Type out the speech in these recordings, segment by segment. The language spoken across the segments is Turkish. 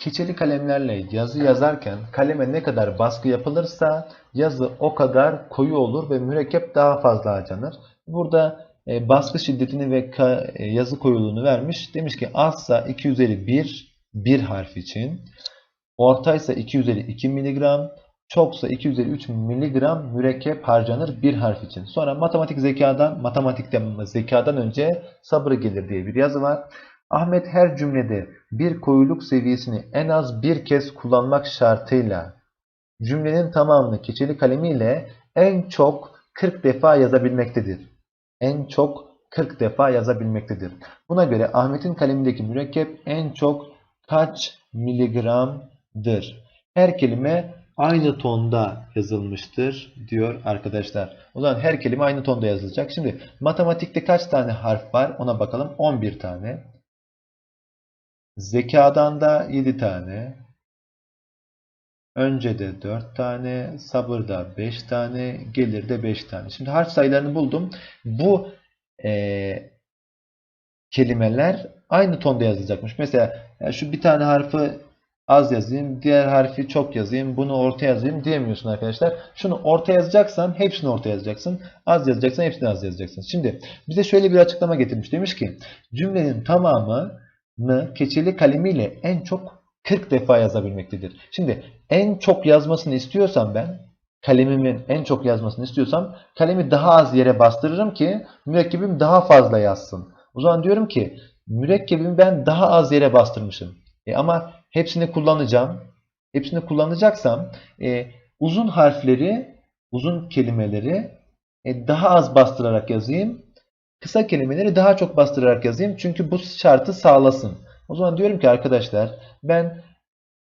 Keçeli kalemlerle yazı yazarken kaleme ne kadar baskı yapılırsa yazı o kadar koyu olur ve mürekkep daha fazla harcanır. Burada e, baskı şiddetini ve ka- e, yazı koyuluğunu vermiş. Demiş ki azsa 2 üzeri 1 bir harf için, ortaysa 2 üzeri 2 miligram, çoksa 2 üzeri 3 miligram mürekkep harcanır bir harf için. Sonra matematik zekadan, matematikte zekadan önce sabır gelir diye bir yazı var. Ahmet her cümlede bir koyuluk seviyesini en az bir kez kullanmak şartıyla cümlenin tamamını keçeli kalemiyle en çok 40 defa yazabilmektedir. En çok 40 defa yazabilmektedir. Buna göre Ahmet'in kalemindeki mürekkep en çok kaç miligramdır? Her kelime aynı tonda yazılmıştır diyor arkadaşlar. O zaman her kelime aynı tonda yazılacak. Şimdi matematikte kaç tane harf var ona bakalım. 11 tane. Zekadan da 7 tane. Önce de 4 tane, sabırda 5 tane, gelirde 5 tane. Şimdi harf sayılarını buldum. Bu eee, kelimeler aynı tonda yazılacakmış. Mesela ya şu bir tane harfi az yazayım, diğer harfi çok yazayım, bunu orta yazayım diyemiyorsun arkadaşlar. Şunu orta yazacaksan hepsini orta yazacaksın. Az yazacaksan hepsini az yazacaksın. Şimdi bize şöyle bir açıklama getirmiş. Demiş ki cümlenin tamamını keçeli kalemiyle en çok 40 defa yazabilmektedir. Şimdi en çok yazmasını istiyorsam ben kalemimin en çok yazmasını istiyorsam kalemi daha az yere bastırırım ki mürekkebim daha fazla yazsın. O zaman diyorum ki mürekkebimi ben daha az yere bastırmışım. E ama hepsini kullanacağım. Hepsini kullanacaksam e, uzun harfleri, uzun kelimeleri e, daha az bastırarak yazayım. Kısa kelimeleri daha çok bastırarak yazayım. Çünkü bu şartı sağlasın. O zaman diyorum ki arkadaşlar ben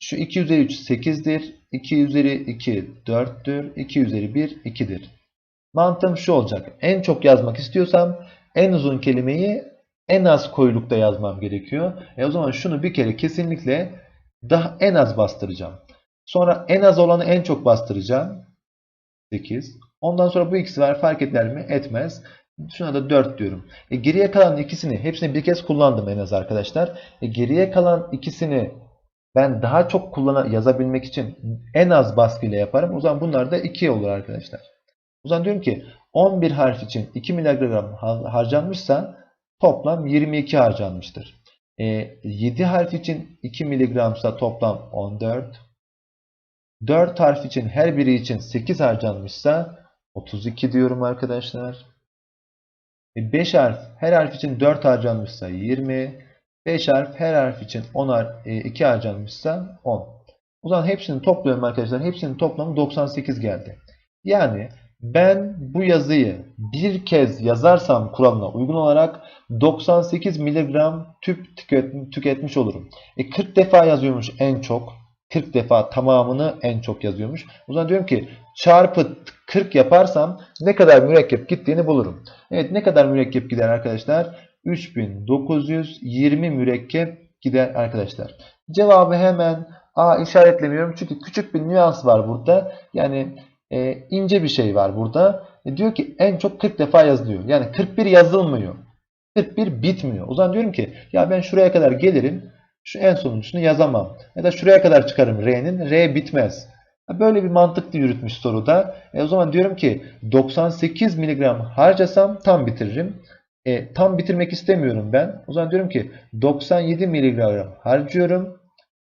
şu 2 üzeri 3 8'dir. 2 üzeri 2 4'tür. 2 üzeri 1 2'dir. Mantığım şu olacak. En çok yazmak istiyorsam en uzun kelimeyi en az koyulukta yazmam gerekiyor. E o zaman şunu bir kere kesinlikle daha en az bastıracağım. Sonra en az olanı en çok bastıracağım. 8. Ondan sonra bu ikisi var fark eder mi? Etmez. Şuna da 4 diyorum. E geriye kalan ikisini hepsini bir kez kullandım en az arkadaşlar. E geriye kalan ikisini ben daha çok kullana yazabilmek için en az baskıyla yaparım. O zaman bunlar da 2 olur arkadaşlar. O zaman diyorum ki 11 harf için 2 miligram harcanmışsa toplam 22 harcanmıştır. E, 7 harf için 2 miligramsa toplam 14. 4 harf için her biri için 8 harcanmışsa 32 diyorum arkadaşlar. 5 harf her harf için 4 harcanmışsa 20. 5 harf her harf için 10 harf, 2 harcanmışsa 10. O zaman hepsini topluyorum arkadaşlar. Hepsinin toplamı 98 geldi. Yani ben bu yazıyı bir kez yazarsam kuralına uygun olarak 98 miligram tüp tüket, tüketmiş olurum. E 40 defa yazıyormuş en çok. 40 defa tamamını en çok yazıyormuş. O zaman diyorum ki çarpı 40 yaparsam ne kadar mürekkep gittiğini bulurum. Evet ne kadar mürekkep gider arkadaşlar? 3920 mürekkep gider arkadaşlar. Cevabı hemen A işaretlemiyorum çünkü küçük bir nüans var burada. Yani e, ince bir şey var burada. E, diyor ki en çok 40 defa yazılıyor. Yani 41 yazılmıyor. 41 bitmiyor. O zaman diyorum ki ya ben şuraya kadar gelirim. Şu en sonuncusunu yazamam. Ya da şuraya kadar çıkarım R'nin. R bitmez. Böyle bir mantıklı yürütmüş soruda. E, o zaman diyorum ki 98 miligram harcasam tam bitiririm. E, tam bitirmek istemiyorum ben. O zaman diyorum ki 97 miligram harcıyorum.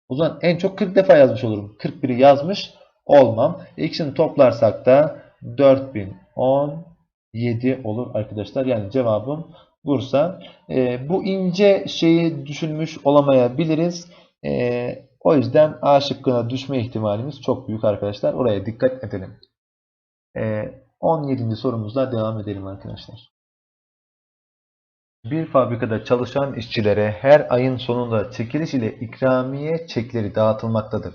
O zaman en çok 40 defa yazmış olurum. 41'i yazmış olmam. E, toplarsak da 4017 olur arkadaşlar. Yani cevabım Bursa. E, bu ince şeyi düşünmüş olamayabiliriz. E, o yüzden A şıkkına düşme ihtimalimiz çok büyük arkadaşlar. Oraya dikkat edelim. E, 17. sorumuzla devam edelim arkadaşlar. Bir fabrikada çalışan işçilere her ayın sonunda çekiliş ile ikramiye çekleri dağıtılmaktadır.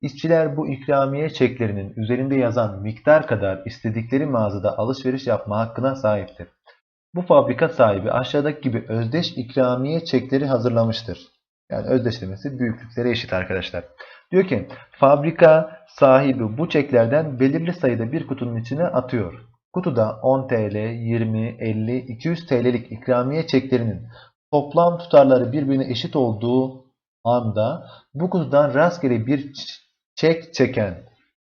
İşçiler bu ikramiye çeklerinin üzerinde yazan miktar kadar istedikleri mağazada alışveriş yapma hakkına sahiptir. Bu fabrika sahibi aşağıdaki gibi özdeş ikramiye çekleri hazırlamıştır. Yani özdeşlemesi büyüklükleri eşit arkadaşlar. Diyor ki fabrika sahibi bu çeklerden belirli sayıda bir kutunun içine atıyor. Kutuda 10 TL, 20, 50, 200 TL'lik ikramiye çeklerinin toplam tutarları birbirine eşit olduğu anda bu kutudan rastgele bir çek çeken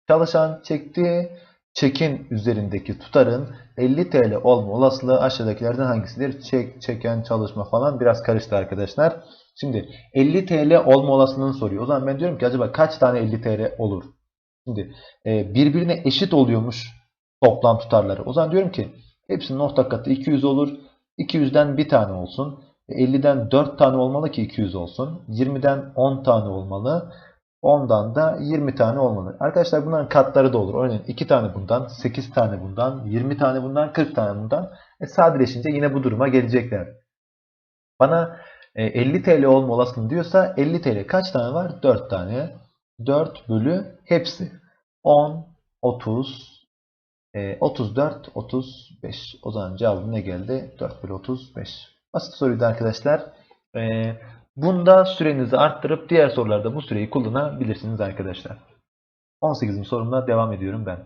çalışan çektiği çekin üzerindeki tutarın 50 TL olma olasılığı aşağıdakilerden hangisidir? Çek, çeken, çalışma falan biraz karıştı arkadaşlar. Şimdi 50 TL olma olasılığını soruyor. O zaman ben diyorum ki acaba kaç tane 50 TL olur? Şimdi e, birbirine eşit oluyormuş toplam tutarları. O zaman diyorum ki hepsinin ortak katı 200 olur. 200'den bir tane olsun. E, 50'den 4 tane olmalı ki 200 olsun. 20'den 10 tane olmalı. 10'dan da 20 tane olmalı. Arkadaşlar bunların katları da olur. Örneğin 2 tane bundan, 8 tane bundan, 20 tane bundan, 40 tane bundan. E sadeleşince yine bu duruma gelecekler. Bana e, 50 TL olma olasılığı diyorsa 50 TL kaç tane var? 4 tane. 4 bölü hepsi. 10, 30, e, 34, 35. O zaman cevabım ne geldi? 4 bölü 35. Basit soruydu arkadaşlar. Bunda sürenizi arttırıp diğer sorularda bu süreyi kullanabilirsiniz arkadaşlar. 18. sorumla devam ediyorum ben.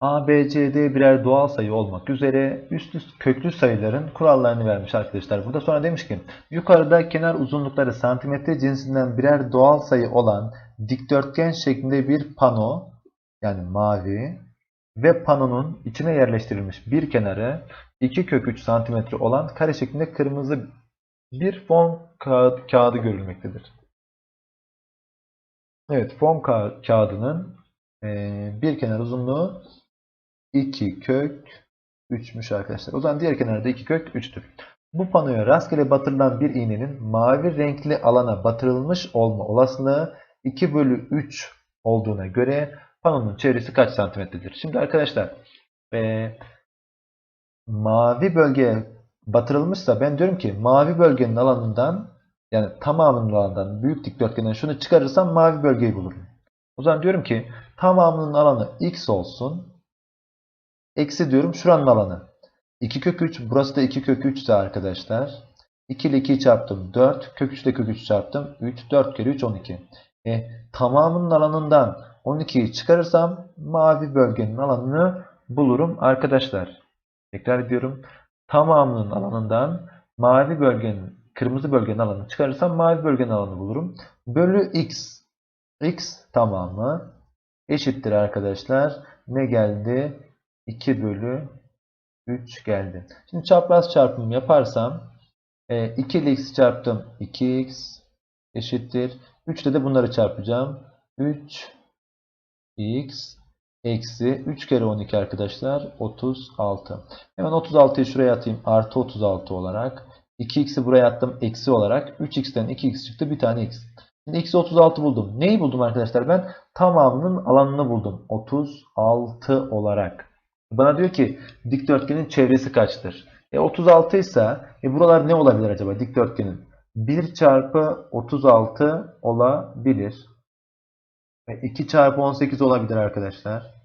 A, B, C, D birer doğal sayı olmak üzere üst üste köklü sayıların kurallarını vermiş arkadaşlar. Burada sonra demiş ki yukarıda kenar uzunlukları santimetre cinsinden birer doğal sayı olan dikdörtgen şeklinde bir pano yani mavi ve panonun içine yerleştirilmiş bir kenarı 2 kök 3 santimetre olan kare şeklinde kırmızı bir fon kağıt, kağıdı görülmektedir. Evet fon ka kağıdının e, bir kenar uzunluğu 2 kök 3'müş arkadaşlar. O zaman diğer kenarda 2 kök 3'tür. Bu panoya rastgele batırılan bir iğnenin mavi renkli alana batırılmış olma olasılığı 2 bölü 3 olduğuna göre panonun çevresi kaç santimetredir? Şimdi arkadaşlar e, mavi bölgeye batırılmışsa ben diyorum ki mavi bölgenin alanından yani tamamının alanından büyük dikdörtgenden şunu çıkarırsam mavi bölgeyi bulurum. O zaman diyorum ki tamamının alanı x olsun. Eksi diyorum şuranın alanı. 2 kök 3 burası da 2 kök 3 ise arkadaşlar. 2 ile 2'yi çarptım 4. Kök 3 ile kök 3 çarptım 3. 4 kere 3 12. E, tamamının alanından 12'yi çıkarırsam mavi bölgenin alanını bulurum arkadaşlar. Tekrar ediyorum. Tamamının alanından mavi bölgenin, kırmızı bölgenin alanını çıkarırsam mavi bölgenin alanını bulurum. Bölü x. x tamamı eşittir arkadaşlar. Ne geldi? 2 bölü 3 geldi. Şimdi çapraz çarpım yaparsam 2 ile x çarptım 2x eşittir. 3 ile de bunları çarpacağım. 3x eksi 3 kere 12 arkadaşlar 36. Hemen 36'yı şuraya atayım. Artı 36 olarak. 2x'i buraya attım. Eksi olarak. 3x'ten 2x çıktı. Bir tane x. Şimdi x'i 36 buldum. Neyi buldum arkadaşlar ben? Tamamının alanını buldum. 36 olarak. Bana diyor ki dikdörtgenin çevresi kaçtır? E 36 ise e buralar ne olabilir acaba dikdörtgenin? 1 çarpı 36 olabilir. E 2 çarpı 18 olabilir arkadaşlar.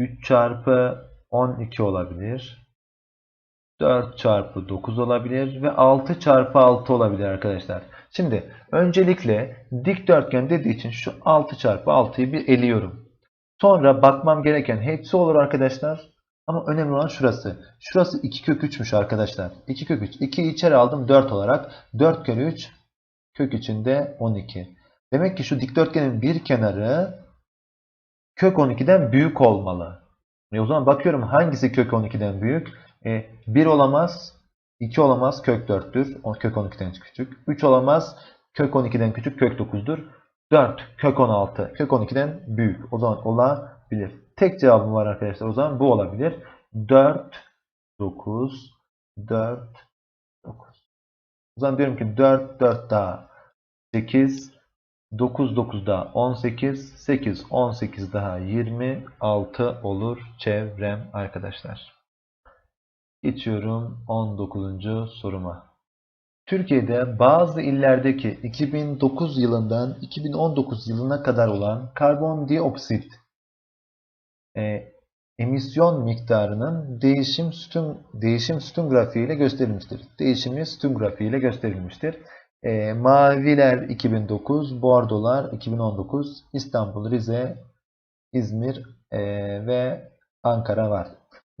3 çarpı 12 olabilir. 4 çarpı 9 olabilir ve 6 çarpı 6 olabilir arkadaşlar. Şimdi öncelikle dikdörtgen dediği için şu 6 çarpı 6'yı bir eliyorum. Sonra bakmam gereken hepsi olur arkadaşlar. Ama önemli olan şurası. Şurası 2 kök 3'müş arkadaşlar. 2 kök 3. 2'yi içeri aldım 4 olarak. 4 kere 3 kök içinde 12. Demek ki şu dikdörtgenin bir kenarı kök 12'den büyük olmalı. E o zaman bakıyorum hangisi kök 12'den büyük? E, 1 olamaz, 2 olamaz, kök 4'tür. O kök 12'den küçük. 3 olamaz, kök 12'den küçük, kök 9'dur. 4, kök 16, kök 12'den büyük. O zaman olabilir. Tek cevabım var arkadaşlar. O zaman bu olabilir. 4, 9, 4, 9. O zaman diyorum ki 4, 4 daha 8, 9, 9 daha 18, 8, 18 daha 26 olur çevrem arkadaşlar. Geçiyorum 19. soruma. Türkiye'de bazı illerdeki 2009 yılından 2019 yılına kadar olan karbondioksit e, emisyon miktarının değişim sütun değişim sütun grafiği gösterilmiştir. Değişimi sütun grafiği ile gösterilmiştir. E, maviler 2009, bordolar 2019, İstanbul, Rize, İzmir e, ve Ankara var.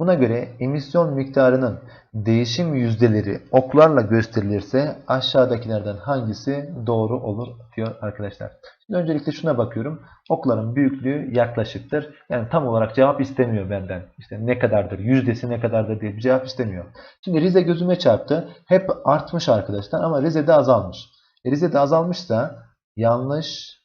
Buna göre emisyon miktarının değişim yüzdeleri oklarla gösterilirse aşağıdakilerden hangisi doğru olur diyor arkadaşlar. Şimdi öncelikle şuna bakıyorum. Okların büyüklüğü yaklaşıktır. Yani tam olarak cevap istemiyor benden. İşte ne kadardır, yüzdesi ne kadardır diye bir cevap istemiyor. Şimdi Rize gözüme çarptı. Hep artmış arkadaşlar ama Rize'de azalmış. E Rize'de azalmışsa yanlış,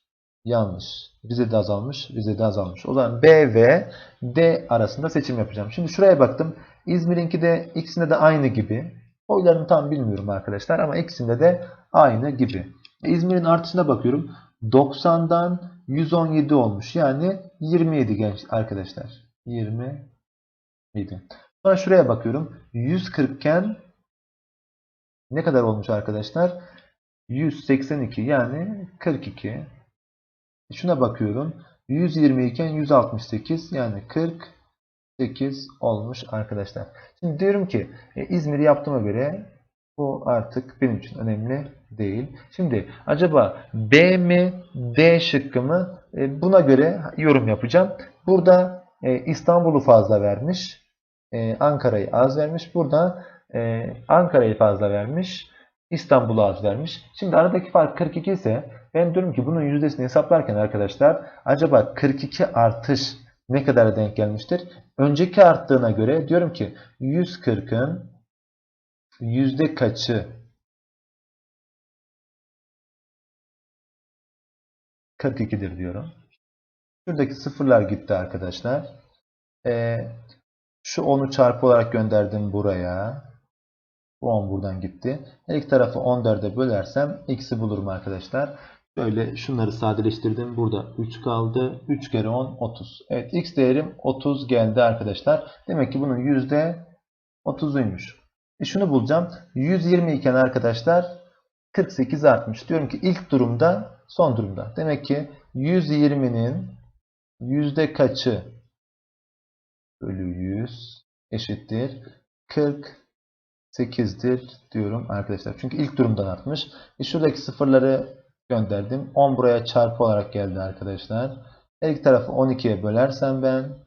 yanlış. Rize'de azalmış, Rize'de azalmış. O zaman B ve D arasında seçim yapacağım. Şimdi şuraya baktım. İzmir'inki de ikisinde de aynı gibi. Oylarını tam bilmiyorum arkadaşlar ama ikisinde de aynı gibi. E, İzmir'in artışına bakıyorum. 90'dan 117 olmuş. Yani 27 genç arkadaşlar. 27. Sonra şuraya bakıyorum. 140 iken ne kadar olmuş arkadaşlar? 182 yani 42. Şuna bakıyorum. 120 iken 168 yani 48 olmuş arkadaşlar. Şimdi diyorum ki e, İzmir'i yaptığıma göre bu artık benim için önemli değil. Şimdi acaba B mi D şıkkı mı? E, buna göre yorum yapacağım. Burada e, İstanbul'u fazla vermiş. E, Ankara'yı az vermiş. Burada Ankara'yı fazla vermiş. İstanbul'u az vermiş. Şimdi aradaki fark 42 ise ben diyorum ki bunun yüzdesini hesaplarken arkadaşlar acaba 42 artış ne kadar denk gelmiştir? Önceki arttığına göre diyorum ki 140'ın yüzde kaçı 42'dir diyorum. Şuradaki sıfırlar gitti arkadaşlar. Ee, şu 10'u çarpı olarak gönderdim buraya. Bu 10 buradan gitti. Her iki tarafı 14'e bölersem x'i bulurum arkadaşlar. Böyle şunları sadeleştirdim. Burada 3 kaldı. 3 kere 10 30. Evet x değerim 30 geldi arkadaşlar. Demek ki bunun yüzde 30'uymuş. E şunu bulacağım. 120 iken arkadaşlar 48 artmış. Diyorum ki ilk durumda son durumda. Demek ki 120'nin yüzde kaçı bölü 100 eşittir 48'dir diyorum arkadaşlar. Çünkü ilk durumdan artmış. E şuradaki sıfırları gönderdim. 10 buraya çarpı olarak geldi arkadaşlar. Her iki tarafı 12'ye bölersem ben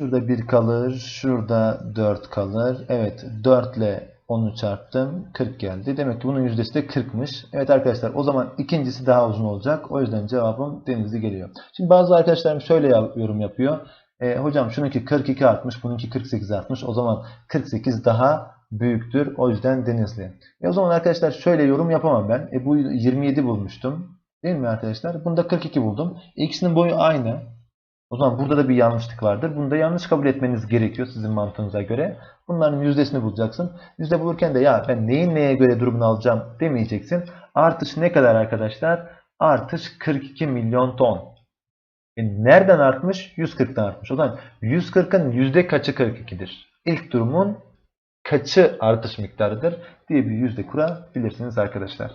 şurada 1 kalır. Şurada 4 kalır. Evet 4 ile 10'u çarptım. 40 geldi. Demek ki bunun yüzdesi de 40'mış. Evet arkadaşlar o zaman ikincisi daha uzun olacak. O yüzden cevabım denizli geliyor. Şimdi bazı arkadaşlarım şöyle yorum yapıyor. E, hocam şununki 42 artmış. Bununki 48 artmış. O zaman 48 daha büyüktür. O yüzden denizli. E o zaman arkadaşlar şöyle yorum yapamam ben. E bu 27 bulmuştum. Değil mi arkadaşlar? Bunda 42 buldum. İkisinin boyu aynı. O zaman burada da bir yanlışlık vardır. Bunu da yanlış kabul etmeniz gerekiyor sizin mantığınıza göre. Bunların yüzdesini bulacaksın. Yüzde bulurken de ya ben neyin neye göre durumunu alacağım demeyeceksin. Artış ne kadar arkadaşlar? Artış 42 milyon ton. E nereden artmış? 140'tan artmış. O zaman 140'ın yüzde kaçı 42'dir? İlk durumun kaçı artış miktarıdır diye bir yüzde kurabilirsiniz arkadaşlar.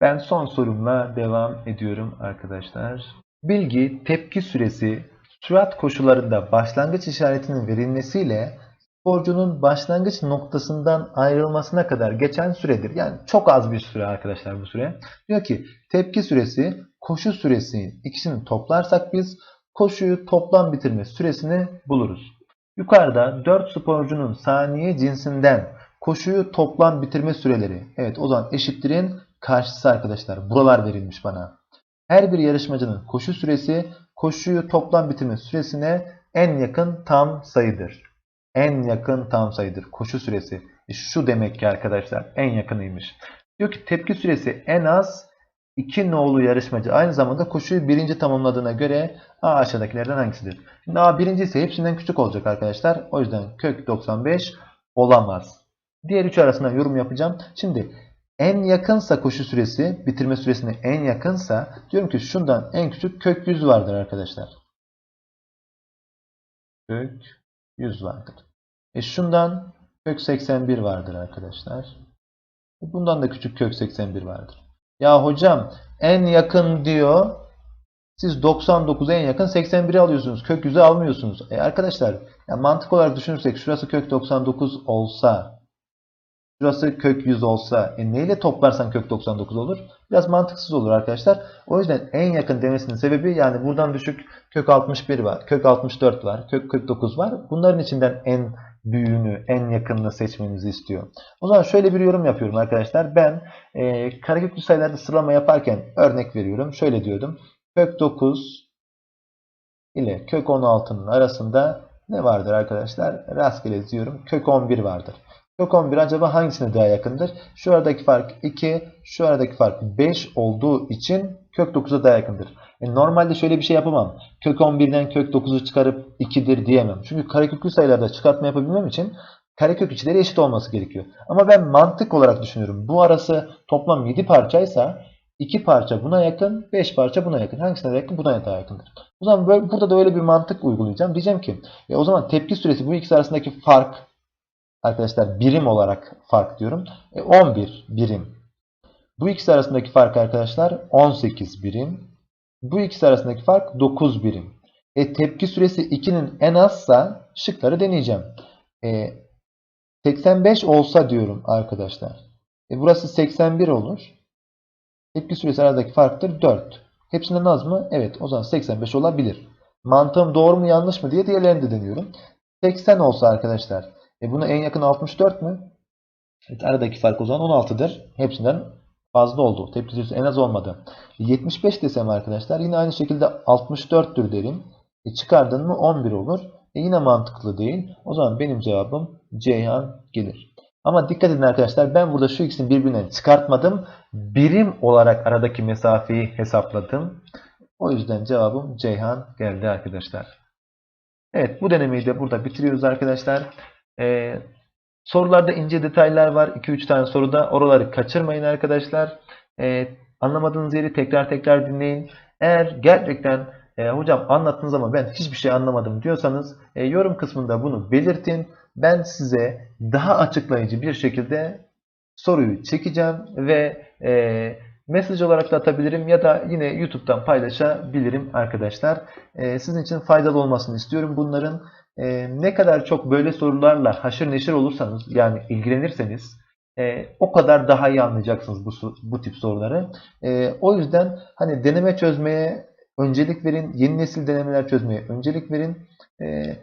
Ben son sorumla devam ediyorum arkadaşlar. Bilgi tepki süresi sürat koşullarında başlangıç işaretinin verilmesiyle sporcunun başlangıç noktasından ayrılmasına kadar geçen süredir. Yani çok az bir süre arkadaşlar bu süre. Diyor ki tepki süresi koşu süresinin ikisini toplarsak biz koşuyu toplam bitirme süresini buluruz. Yukarıda 4 sporcunun saniye cinsinden koşuyu toplam bitirme süreleri. Evet o zaman eşittirin karşısı arkadaşlar. Buralar verilmiş bana. Her bir yarışmacının koşu süresi koşuyu toplam bitirme süresine en yakın tam sayıdır. En yakın tam sayıdır. Koşu süresi. E şu demek ki arkadaşlar en yakınıymış. Diyor ki tepki süresi en az 2 nolu yarışmacı aynı zamanda koşuyu birinci tamamladığına göre A aşağıdakilerden hangisidir? Şimdi A birinci ise hepsinden küçük olacak arkadaşlar. O yüzden kök 95 olamaz. Diğer üç arasında yorum yapacağım. Şimdi en yakınsa koşu süresi, bitirme süresine en yakınsa diyorum ki şundan en küçük kök 100 vardır arkadaşlar. Kök 100 vardır. E şundan kök 81 vardır arkadaşlar. E bundan da küçük kök 81 vardır. Ya hocam en yakın diyor. Siz 99 en yakın 81'i alıyorsunuz. Kök 100'ü almıyorsunuz. E arkadaşlar ya mantık olarak düşünürsek şurası kök 99 olsa Şurası kök 100 olsa e neyle toplarsan kök 99 olur? Biraz mantıksız olur arkadaşlar. O yüzden en yakın demesinin sebebi yani buradan düşük kök 61 var, kök 64 var, kök 49 var. Bunların içinden en büyüğünü, en yakınını seçmenizi istiyor. O zaman şöyle bir yorum yapıyorum arkadaşlar. Ben e, kareköklü sayılarda sıralama yaparken örnek veriyorum. Şöyle diyordum. Kök 9 ile kök 16'nın arasında ne vardır arkadaşlar? Rastgele diyorum. Kök 11 vardır. Kök 11 acaba hangisine daha yakındır? Şu aradaki fark 2, şu aradaki fark 5 olduğu için kök 9'a daha yakındır. E normalde şöyle bir şey yapamam. Kök 11'den kök 9'u çıkarıp 2'dir diyemem. Çünkü kareköklü sayılarda çıkartma yapabilmem için karekök içleri eşit olması gerekiyor. Ama ben mantık olarak düşünüyorum. Bu arası toplam 7 parçaysa 2 parça buna yakın, 5 parça buna yakın. Hangisine daha yakın? Buna daha yakındır. O zaman böyle, burada da öyle bir mantık uygulayacağım. Diyeceğim ki e o zaman tepki süresi bu ikisi arasındaki fark arkadaşlar birim olarak fark diyorum. E 11 birim. Bu ikisi arasındaki fark arkadaşlar 18 birim. Bu ikisi arasındaki fark 9 birim. E tepki süresi 2'nin en azsa şıkları deneyeceğim. E, 85 olsa diyorum arkadaşlar. E burası 81 olur. Tepki süresi aradaki farktır 4. Hepsinden az mı? Evet o zaman 85 olabilir. Mantığım doğru mu yanlış mı diye diğerlerini de deniyorum. 80 olsa arkadaşlar. E buna en yakın 64 mü? Evet, aradaki fark o zaman 16'dır. Hepsinden fazla oldu. Tepki süresi en az olmadı. 75 desem arkadaşlar yine aynı şekilde 64'tür derim. E çıkardın mı 11 olur. E yine mantıklı değil. O zaman benim cevabım Ceyhan gelir. Ama dikkat edin arkadaşlar ben burada şu ikisini birbirinden çıkartmadım. Birim olarak aradaki mesafeyi hesapladım. O yüzden cevabım Ceyhan geldi arkadaşlar. Evet bu denemeyi de burada bitiriyoruz arkadaşlar. Ee, sorularda ince detaylar var. 2-3 tane soruda. Oraları kaçırmayın arkadaşlar. Ee, anlamadığınız yeri tekrar tekrar dinleyin. Eğer gerçekten e, hocam anlattığınız ama ben hiçbir şey anlamadım diyorsanız e, yorum kısmında bunu belirtin. Ben size daha açıklayıcı bir şekilde soruyu çekeceğim ve e, mesaj olarak da atabilirim ya da yine YouTube'dan paylaşabilirim arkadaşlar. E, sizin için faydalı olmasını istiyorum bunların. E, ne kadar çok böyle sorularla haşır neşir olursanız yani ilgilenirseniz e, o kadar daha iyi anlayacaksınız bu, bu tip soruları. E, o yüzden hani deneme çözmeye öncelik verin. Yeni nesil denemeler çözmeye öncelik verin. E,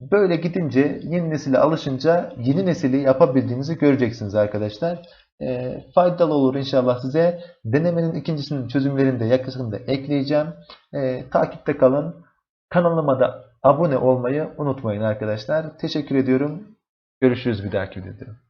böyle gidince yeni nesile alışınca yeni nesili yapabildiğinizi göreceksiniz arkadaşlar. E, faydalı olur inşallah size. Denemenin ikincisinin çözümlerini de yakında ekleyeceğim. E, takipte kalın. Kanalıma da abone olmayı unutmayın arkadaşlar. Teşekkür ediyorum. Görüşürüz bir dahaki videoda.